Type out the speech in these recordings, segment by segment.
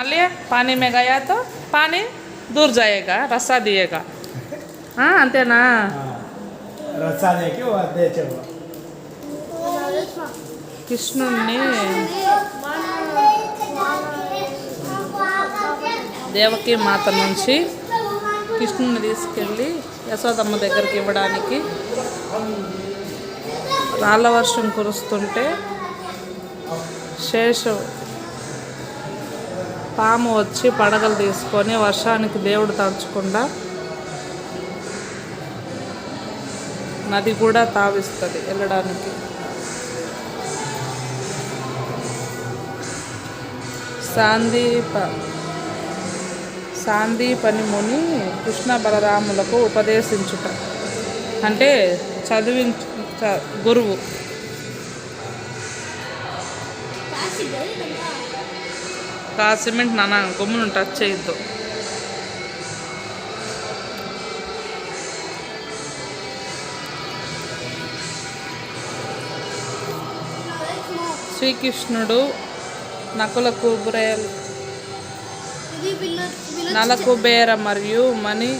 మళ్ళీ పానీ में गया तो पानी दूर जाएगा रस्सा दिएगा ఆ, అంతేనా రచ్చా దేకి वो दे चलो కృష్ణుణ్ణి దేవకి మాత నుంచి కృష్ణుని తీసుకెళ్ళి యశోదమ్మ దగ్గరికి ఇవ్వడానికి రాళ్ళ వర్షం కురుస్తుంటే శేషు పాము వచ్చి పడగలు తీసుకొని వర్షానికి దేవుడు తడుచకుండా నది కూడా తావిస్తుంది వెళ్ళడానికి. సాందీప సాందీపని ముని కృష్ణ బలరాములకు ఉపదేశించుట. అంటే చదివించ గురువు. కా సిమెంట్ నాన్న గమ్మును టచ్ చేయొద్దు. శ్రీకృష్ణుడు నకుల కుబేర నలకుబేర మరియు మణి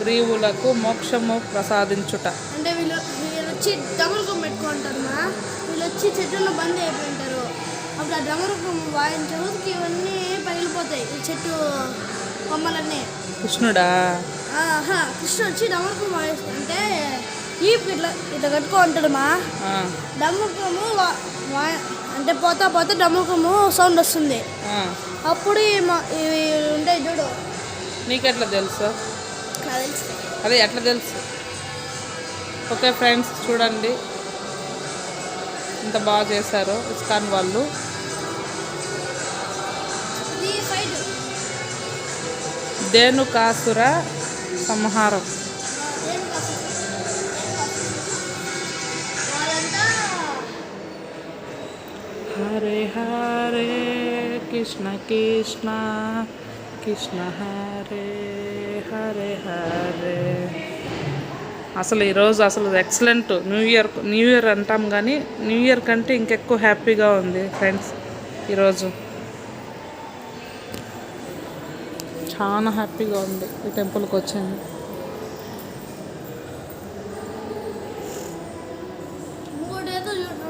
గ్రీవులకు మోక్షము ప్రసాదించుట. అంటే వీళ్ళు వీళ్ళు వచ్చి డమరుకం పెట్టుకుంటారు వీళ్ళు వచ్చి చెట్టులో బంద్ అయిపోయింటారు. అప్పుడు ఆ డమరుకం వాయించే రోజుకి ఇవన్నీ పగిలిపోతాయి. ఈ చెట్టు కొమ్మలన్నీ. కృష్ణుడా? ఆహా కృష్ణ వచ్చి డమరుకం వాయిస్తుంటే ఈ ఇట్లా ఇట్లా కట్టుకో ఉంటాడు మా. ఆ, డమరుకము వా- వా- అంటే పోతా పోతా డమరుకము సౌండ్ వస్తుంది. ఆ. అప్పుడు ఈ మా- ఇవి ఉంటాయి చూడు. నీకెట్లా తెలుసు? నాకు తెలుసు. అదే ఎట్లా తెలుసు? ఓకే ఫ్రెండ్స్ చూడండి. ఇంత బాగా చేశారు ఇస్కాన్ వాళ్ళు. దేనుకాసుర సంహారం. హరే హరే కృష్ణ కృష్ణ కృష్ణ హరే హరే హరే. అసలు ఈరోజు అసలు excellent new year new year అంటాం కానీ న్యూ ఇయర్ కంటే ఇంకెక్కువ హ్యాపీగా ఉంది ఫ్రెండ్స్ ఈరోజు చాలా హ్యాపీగా ఉంది ఈ టెంపుల్కి వచ్చింది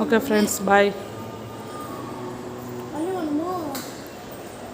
ఓకే ఫ్రెండ్స్ బాయ్